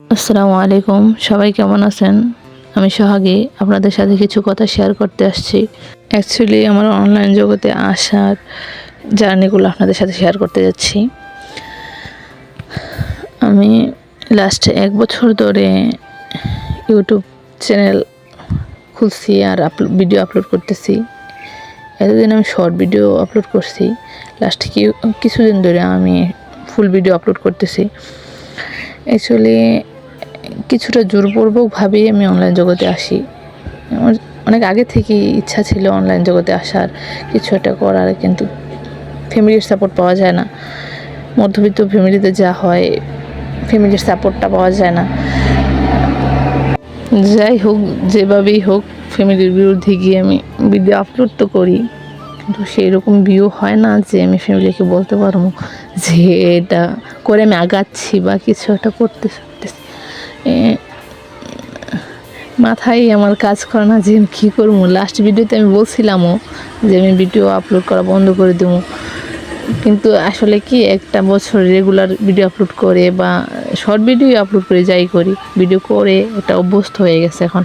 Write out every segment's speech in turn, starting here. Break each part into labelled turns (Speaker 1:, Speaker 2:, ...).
Speaker 1: আসসালামু আলাইকুম। সবাই কেমন আছেন? আমি সোহাগী, আপনাদের সাথে কিছু কথা শেয়ার করতে আসছি। অ্যাকচুয়ালি আমার অনলাইন জগতে আসার জার্নিগুলো আপনাদের সাথে শেয়ার করতে যাচ্ছি। আমি লাস্ট এক বছর ধরে ইউটিউব চ্যানেল খুলছি আর আপলোড ভিডিও আপলোড করতেছি। এতদিন আমি শর্ট ভিডিও আপলোড করছি। লাস্ট কিছুদিন ধরে আমি ফুল ভিডিও আপলোড করতেছি। অ্যাকচুয়ালি কিছুটা জোরপূর্বকভাবেই আমি অনলাইন জগতে আসি। আমার অনেক আগে থেকেই ইচ্ছা ছিল অনলাইন জগতে আসার, কিছু একটা করার, কিন্তু ফ্যামিলির সাপোর্ট পাওয়া যায় না। মধ্যবিত্ত ফ্যামিলিতে যা হয় ফ্যামিলির সাপোর্টটা পাওয়া যায় না। যাই হোক, যেভাবেই হোক ফ্যামিলির বিরুদ্ধে গিয়ে আমি ভিডিও আপলোড তো করি। কিন্তু সেই রকম ভিউ হয় না যে আমি ফ্যামিলিকে বলতে পারব যে এটা করে আমি আগাচ্ছি বা কিছু একটা করতে পারতেছি মাথায় আমার কাজ করে না যে আমি কী করব। লাস্ট ভিডিওতে আমি বলছিলামও যে আমি ভিডিও আপলোড করা বন্ধ করে দেবো। কিন্তু আসলে কি একটা বছর রেগুলার ভিডিও আপলোড করে বা শর্ট ভিডিও আপলোড করে যাই করি ভিডিও করে এটা অভ্যস্ত হয়ে গেছে এখন।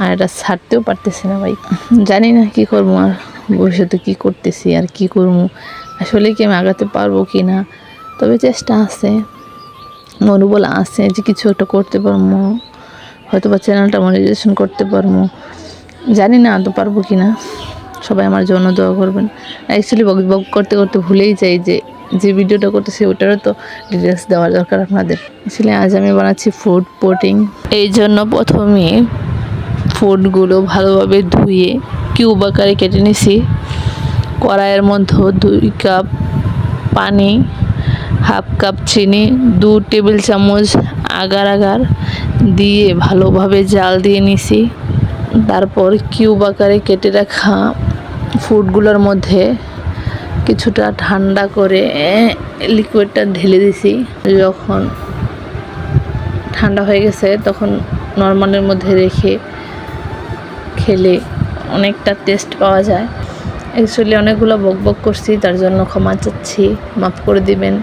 Speaker 1: আর এটা ছাড়তেও পারতেছি না ভাই। জানি না কি করব আর। ভবিষ্যতে কি করতেছি, আর কি করব? আসলে কি আমি আগাতে পারব কি না? তবে চেষ্টা আছে। মনোবল আছে যে কিছু একটা করতে পারব। হয়তো বা চ্যানেলটা মনিটাইজেশন করতে পারব। জানি না আদৌ পারব কি না। সবাই আমার জন্য দোয়া করবেন। অ্যাকচুয়ালি বক বক করতে করতে ভুলেই যাই যে যে ভিডিওটা করতেছি, ওটারও তো ডিটেলস দেওয়ার দরকার আপনাদের। আসলে আজ আমি বানাচ্ছি ফুড পোটিং এই জন্য প্রথমে ফুডগুলো ভালোভাবে ধুয়ে কিউব আকারে কেটে নিছি? কড়াইয়ের মধ্যে দুই কাপ পানি, হাফ কাপ চিনি, দু টেবিল চামচ আগার আগার দিয়ে ভালোভাবে জাল দিয়ে নিছি। তারপর কিউব আকারে কেটে রাখা ফুডগুলোর মধ্যে কিছুটা ঠান্ডা করে লিকুইডটা ঢেলে দিছি। যখন ঠান্ডা হয়ে গেছে, তখন নর্মালের মধ্যে রেখে খেলে অনেকটা টেস্ট পাওয়া যায়। অ্যাকচুয়ালি অনেকগুলো বক বক করছি, তার জন্য ক্ষমা চাচ্ছি, মাফ করে দিবেন।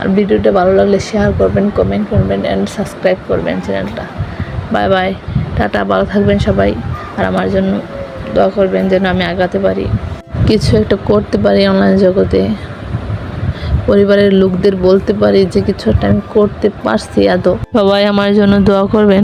Speaker 1: আর ভিডিওটা ভালো লাগলে শেয়ার করবেন কমেন্ট করবেন অ্যান্ড সাবস্ক্রাইব করবেন চ্যানেলটা বাই বাই টাটা, ভালো থাকবেন সবাই। আর আমার জন্য দোয়া করবেন যেন আমি আগাতে পারি। কিছু একটা করতে পারি অনলাইন জগতে। পরিবারের লোকদের বলতে পারি যে কিছু একটা আমি করতে পারছি আদৌ। সবাই আমার জন্য দোয়া করবেন।